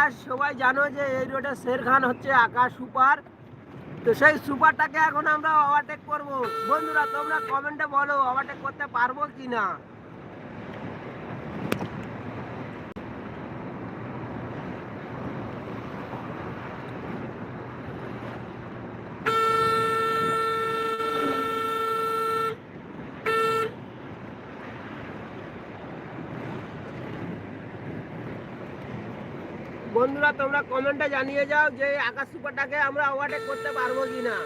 আর সবাই জানো যে এই রোডে শের খান হচ্ছে আকাশ সুপার। তো সেই সুপারটাকে এখন আমরা ওভারটেক করব। বন্ধুরা, তোমরা কমেন্টে বলো ওভারটেক করতে পারব কি না বন্ধুরা তোমরা কমেন্টে জানিয়ে যাও যে আকাশ সুপারটাকে আমরা ওভারটেক করতে পারব কি না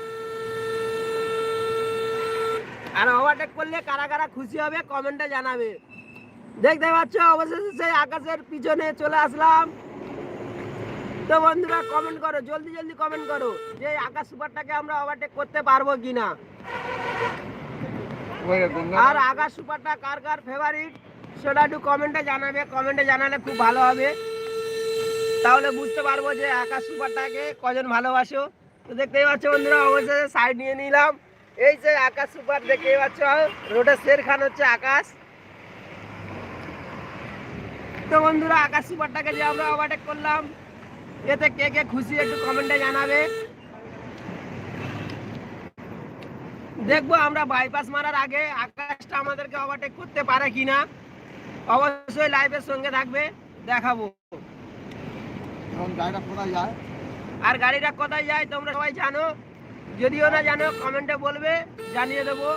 আর ওভারটেক করলে কারা কারা খুশি হবে কমেন্টে জানাবে। দেখতে পাচ্ছ অবশেষে সেই আকাশের পিছনে চলে আসলাম। তো বন্ধুরা কমেন্ট করো জলদি জলদি কমেন্ট করো যে আকাশ সুপারটাকে আমরা ওভারটেক করতে পারব কি না আর আকাশ সুপারটা কার কার ফেভারিট সেটা একটু কমেন্টে জানাবে। কমেন্টে জানালে খুব ভালো হবে। তাহলে বুঝতে পারব যে আকাশ সুপারটাকে কজন ভালোবাসো। তো দেখতেই পাচ্ছ বন্ধুরা অবশ্যই সাইড নিয়ে নিলাম। এই যে আকাশ সুপার, দেখতেই পাচ্ছ? রোডে শের খান হচ্ছে আকাশ। তো বন্ধুরা, আকাশ সুপারটাকে যে আমরা ওভারটেক করলাম, এতে কে কে খুশি একটু কমেন্টে জানাবে। দেখব আমরা বাইপাস মারার আগে আকাশটা আমাদেরকে ওভারটেক করতে পারে কিনা। অবশ্যই লাইভের সঙ্গে থাকবে, দেখাবো। আর গাড়িটা কোথায় যায় তোমরা সবাই জানো। যদিও না জানো, কমেন্টে বলবে, জানিয়ে দেবো।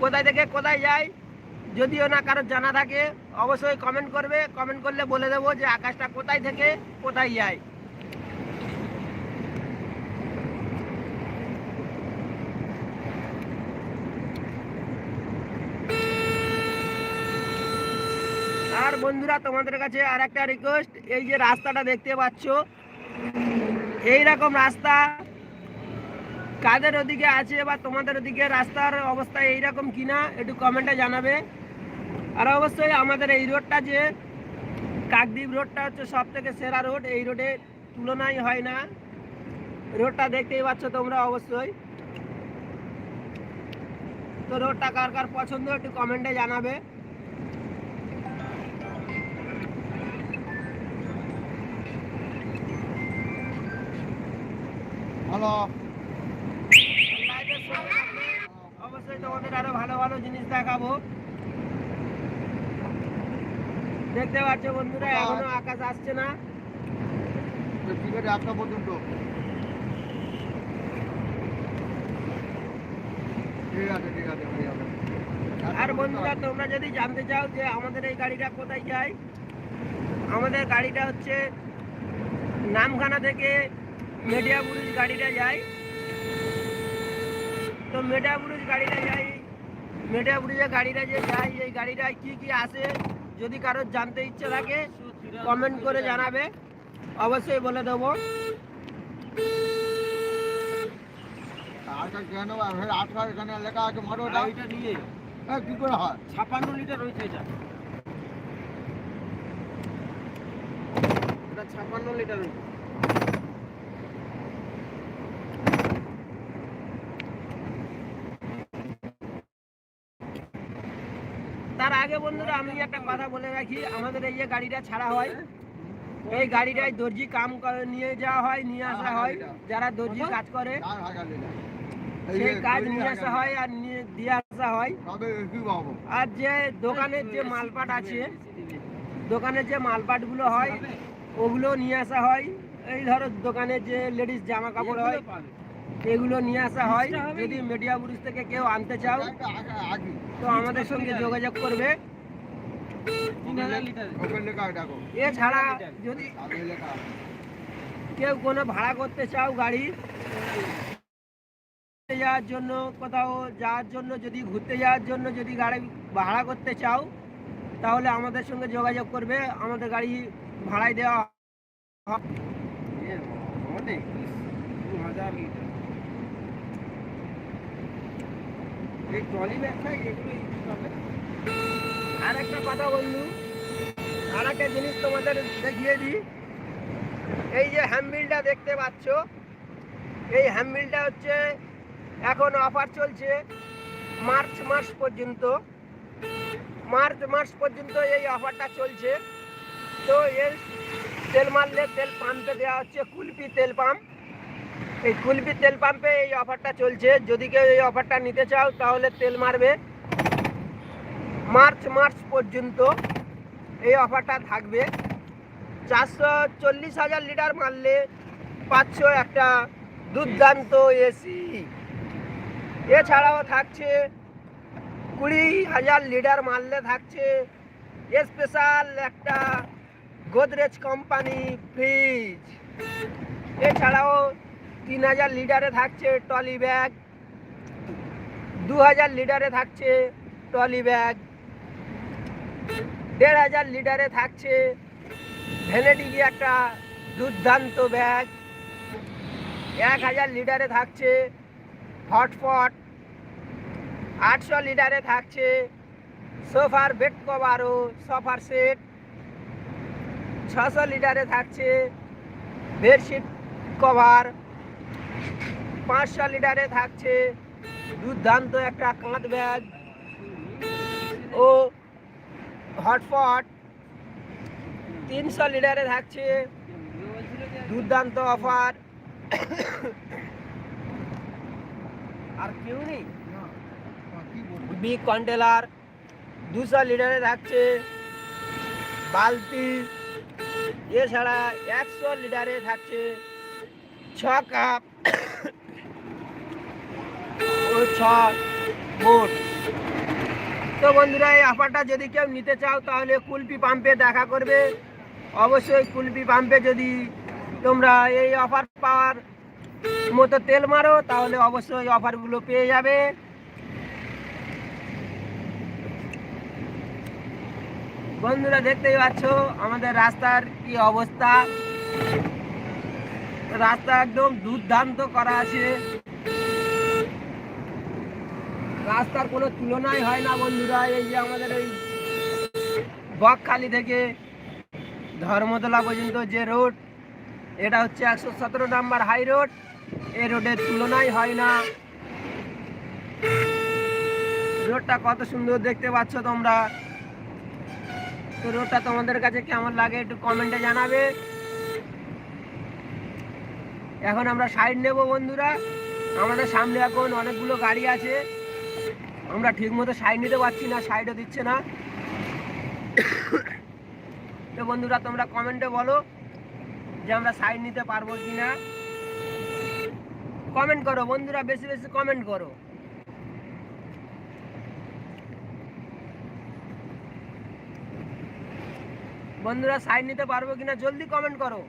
কোথায় থেকে কোথায় যায়, যদিও না কারোর জানা থাকে, অবশ্যই কমেন্ট করবে। কমেন্ট করলে বলে দেবো যে আকাশটা কোথায় থেকে কোথায় যায়। আর বন্ধুরা, তোমাদের কাছে আর একটা রিকোয়েস্ট এই যে রাস্তাটা দেখতে পাচ্ছ এই রকম রাস্তা কাদের ওদিকে আছে বা তোমাদের ওদিকে রাস্তার অবস্থা এইরকম কিনা, একটু কমেন্টে জানাবে। আর অবশ্যই আমাদের এই রোডটা যে কাকদ্বীপ রোডটা হচ্ছে সব থেকে সেরা রোড, এই রোডে তুলনাই হয় না। রোডটা দেখতেই পাচ্ছ তোমরা অবশ্যই। তো রোডটা কার কার পছন্দ একটু কমেন্টে জানাবে। থাকবে। অবশ্যই তোমাদের আরও ভালো ভালো জিনিস দেখাবো। দেখতে পাচ্ছ বন্ধুরা এখনও আকাশ আসছে না। পর্যন্ত। ঠিক আছে ঠিক আছে আর বন্ধুরা তোমরা যদি জানতে চাও যে আমাদের এই গাড়িটা কোথায় যায় আমাদের গাড়িটা হচ্ছে নামখানা থেকে মেডিয়া বুরুজ গাড়িটা যায়। তো মেডিয়া বুরুজ গাড়িটা যায়। মেডিয়া বুরুজে গাড়িটা যে যায় এই গাড়িটায় কি কি আসে যদি কারোর জানতে ইচ্ছে থাকে কমেন্ট করে জানাবে। অবশ্যই বলে দেবো। আটকা এখানে লেখা আছে মারো ওটা ওইটা নিয়ে হ্যাঁ কি করে হয় ছাপান্ন লিটার রয়েছে এটা এটা ছাপ্পান্ন লিটার তার আগে বন্ধুরা আমি একটা কথা বলে রাখি আমাদের এই যে গাড়িটা ছাড়া হয় এই গাড়িটায় দর্জি কাম করে- নিয়ে যাওয়া হয় নিয়ে আসা হয় যারা দর্জি কাজ করে সেই কাজ নিয়ে আসা হয় আর নিয়ে দিয়ে আসা হয়। আর যে দোকানের যে মালপাট আছে দোকানের যে মালপাটগুলো হয় ওগুলো নিয়ে আসা হয়। এই ধরো দোকানের যে লেডিস জামা কাপড় হয় এগুলো নিয়ে আসা হয়। যদি মিডিয়া বুরুজ থেকে কেউ আনতে চাও তো আমাদের সঙ্গে যোগাযোগ করবে। এছাড়া যদি। কেউ কোনো ভাড়া করতে চাও গাড়ি ঘুরতে যাওয়ার জন্য কোথাও যাওয়ার জন্য যদি ঘুরতে যাওয়ার জন্য যদি গাড়ি ভাড়া করতে চাও তাহলে আমাদের সঙ্গে যোগাযোগ করবে। আমাদের গাড়ি ভাড়ায় দেওয়া হবে। এই আর একটা কথা বন্ধু আর একটা জিনিস তোমাদের দেখিয়ে দিই এই যে হ্যাম্বিলটা দেখতে পাচ্ছ, এই হ্যাম্বিলটা হচ্ছে এখন অফার চলছে মার্চ মাস পর্যন্ত। মার্চ মাস পর্যন্ত এই অফারটা চলছে। তো এর তেল মারলে তেল পাম্পে দেওয়া হচ্ছে কুলপি তেল পাম্প। এই কুলবি তেল পাম্পে এই অফারটা চলছে। যদি কেউ এই অফারটা নিতে চাও, তাহলে তেল মারবে। মার্চ মার্চ পর্যন্ত এই অফারটা থাকবে। চারশো চল্লিশ হাজার লিটার মারলে পাঁচশো একটা দুর্দান্ত এসি এছাড়াও থাকছে কুড়ি হাজার লিটার মারলে থাকছে স্পেশাল একটা গোদরেজ কোম্পানি ফ্রিজ। এছাড়াও তিন হাজার লিটারে থাকছে টলি ব্যাগ। দু হাজার লিটারে থাকছে টলি ব্যাগ। দেড় হাজার লিটারে থাকছে ভ্যানেটিকি একটা দুর্দান্ত ব্যাগ। এক হাজার লিটারে থাকছে হটপট। আটশো লিটারে থাকছে সোফার বেড কভারও সোফার সেট। ছশো লিটারে থাকছে বেডশিট কভার। পাঁচশো লিটারে থাকছে। দুর্দান্ত একটা কাঁধ ব্যাগ ও হটপট। তিনশো লিটারে থাকছে। দুর্দান্ত অফার। আর কেউ নেই? বিগ কন্টেলার দুশো লিটারে থাকছে। বালতি। এছাড়া একশো লিটারে থাকছে। ছ কাপ। মোট তো বন্ধুরা, এই অফারটা যদি কেউ নিতে চাও, তাহলে কুলপি পাম্পে দেখা করবে। অবশ্যই কুলপি পাম্পে যদি তোমরা এই অফার পাওয়ার মতো তেল মারো, তাহলে অবশ্যই অফারগুলো পেয়ে যাবে। বন্ধুরা, দেখতেই পাচ্ছ, আমাদের রাস্তার কি অবস্থা? রাস্তা একদম দুর্দান্ত করা আছে। রাস্তার কোনো তুলনাই হয় না বন্ধুরা, এই যে আমাদের এই বকখালি থেকে ধর্মতলা পর্যন্ত যে রোড, এটা হচ্ছে একশো সতেরো নাম্বার হাই রোড। এই রোডের তুলনাই হয় না। রোডটা কত সুন্দর দেখতে পাচ্ছ তোমরা? তো রোডটা তোমাদের কাছে কেমন লাগে একটু কমেন্টে জানাবে। এখন আমরা সাইড নেব বন্ধুরা। আমাদের সামনে এখন অনেকগুলো গাড়ি আছে। আমরা ঠিকমতো সাইড নিতে পারছি না, সাইডও দিচ্ছে না। তো বন্ধুরা, তোমরা কমেন্টে বলো যে আমরা সাইড নিতে পারব কি না কমেন্ট করো বন্ধুরা, বেশি বেশি কমেন্ট করো। বন্ধুরা, সাইড নিতে পারব কিনা, জলদি কমেন্ট করো।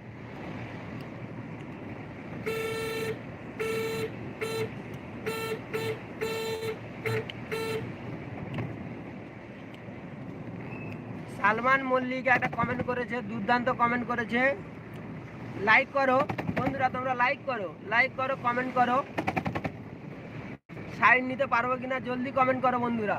সালমান মল্লিক একটা কমেন্ট করেছে, দুর্দান্ত কমেন্ট করেছে। লাইক করো। বন্ধুরা, তোমরা লাইক করো। লাইক করো কমেন্ট করো। সাইন নিতে পারব কিনা, জলদি কমেন্ট করো বন্ধুরা।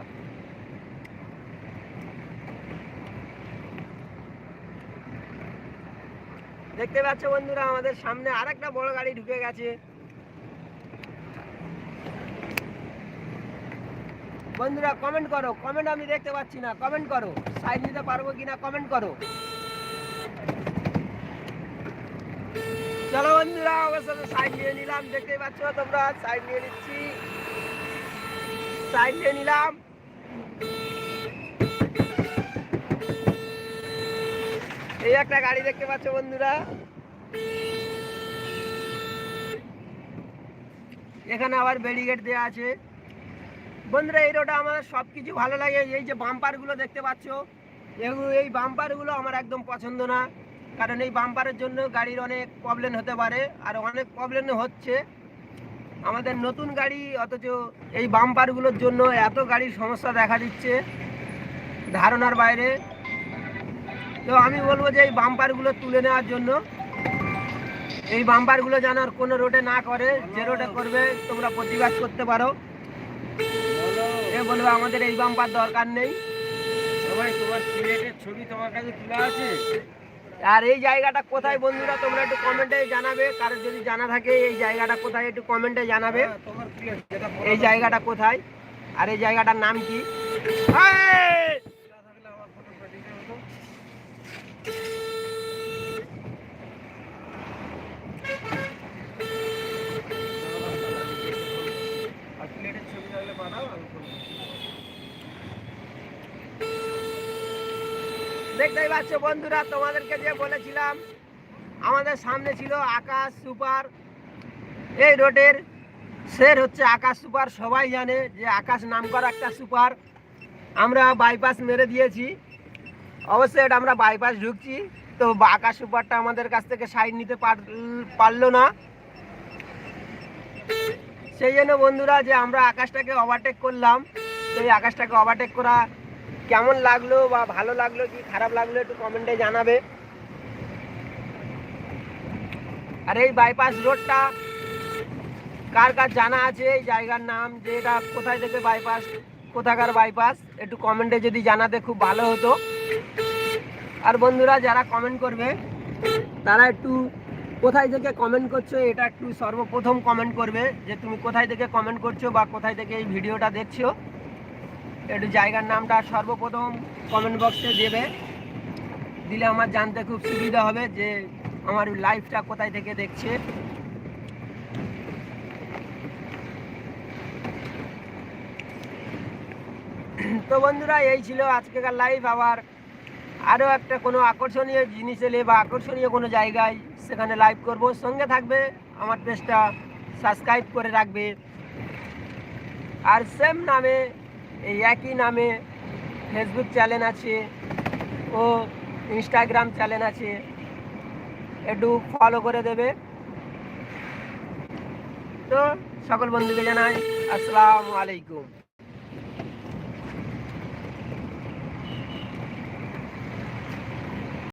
দেখতে পাচ্ছ বন্ধুরা, আমাদের সামনে আর একটা বড় গাড়ি ঢুকে গেছে। বন্ধুরা কমেন্ট করো। কমেন্ট আমি দেখতে পাচ্ছি না। কমেন্ট করো। সাইজ নিতে পারব কিনা কমেন্ট করো। চলো বন্ধুরা অবশ্যই সাইড নিয়ে নিলাম। দেখতে পাচ্ছ তোমরা সাইড নিয়ে নিচ্ছি। সাইড নিয়ে নিলাম। এই একটা গাড়ি দেখতে পাচ্ছ বন্ধুরা। এখানে আবার ব্যারিকেড দেওয়া আছে। বন্ধুরা, এই রোডে আমার সব কিছু ভালো লাগে। এই যে বাম্পারগুলো দেখতে পাচ্ছ এই বাম্পারগুলো আমার একদম পছন্দ না। কারণ এই বাম্পারের জন্য গাড়ির অনেক প্রবলেম হতে পারে, আর অনেক প্রবলেম হচ্ছে। আমাদের নতুন গাড়ি, অথচ এই বাম্পারগুলোর জন্য এত গাড়ির সমস্যা দেখা দিচ্ছে ধারণার বাইরে। তো আমি বলব যে এই বাম্পারগুলো তুলে নেওয়ার জন্য, এই বাম্পারগুলো যেন কোনো রোডে না করে, যে রোডে করবে, তোমরা প্রতিবাদ করতে পারো। বলবে আমাদের এই বাম্পার দরকার নেই। তোমার ছবি তোমার কাছে আছে? আর এই জায়গাটা কোথায় বন্ধুরা তোমরা একটু কমেন্টে জানাবে। কারও যদি জানা থাকে এই জায়গাটা কোথায় একটু কমেন্টে জানাবে। হ্যাঁ, এই জায়গাটা কোথায়? আর এই জায়গাটার নাম কি? দেখতেই পাচ্ছ বন্ধুরা, তোমাদেরকে যে বলেছিলাম, আমাদের সামনে ছিল আকাশ সুপার। এই রোডের সের হচ্ছে আকাশ সুপার, সবাই জানে যে আকাশ নাম করা একটা সুপার। আমরা বাইপাস মেরে দিয়েছি। অবশ্যই এটা আমরা বাইপাস ঢুকছি। তো আকাশ সুপারটা আমাদের কাছ থেকে সাইড নিতে পার- পারল না। সেই জন্য বন্ধুরা যে আমরা আকাশটাকে ওভারটেক করলাম তো এই আকাশটাকে ওভারটেক করা কেমন লাগল বা ভালো লাগল, কি খারাপ লাগল একটু কমেন্টে জানাবে। আর এই বাইপাস রোডটা কার কার জানা আছে? এই জায়গার নাম, যে এটা কোথায় থেকে বাইপাস কোথাকার বাইপাস একটু কমেন্টে যদি জানাতে খুব ভালো হতো। আর বন্ধুরা, যারা কমেন্ট করবে, তারা একটু কোথায় থেকে কমেন্ট করছ, এটা একটু সর্বপ্রথম কমেন্ট করবে যে তুমি কোথায় থেকে কমেন্ট করছ বা কোথায় থেকে এই ভিডিওটা দেখছ। একটু জায়গার নামটা সর্বপ্রথম কমেন্ট বক্সে দেবে। দিলে আমার জানতে খুব সুবিধা হবে যে আমার লাইফটা কোথায় থেকে দেখছে। তো বন্ধুরা, এই ছিল আজকেকার লাইভ আবার। আরও একটা কোনো আকর্ষণীয় জিনিস এলে বা আকর্ষণীয় কোনো জায়গায় সেখানে লাইভ করব। সঙ্গে থাকবে আমার পেজটা সাবস্ক্রাইব করে রাখবে। আর সেম নামে এই একই নামে ফেসবুক চ্যানেল আছে ও ইনস্টাগ্রাম চ্যানেল আছে। একটু ফলো করে দেবে। তো সকল বন্ধুকে জানাই, আসসালামু আলাইকুম।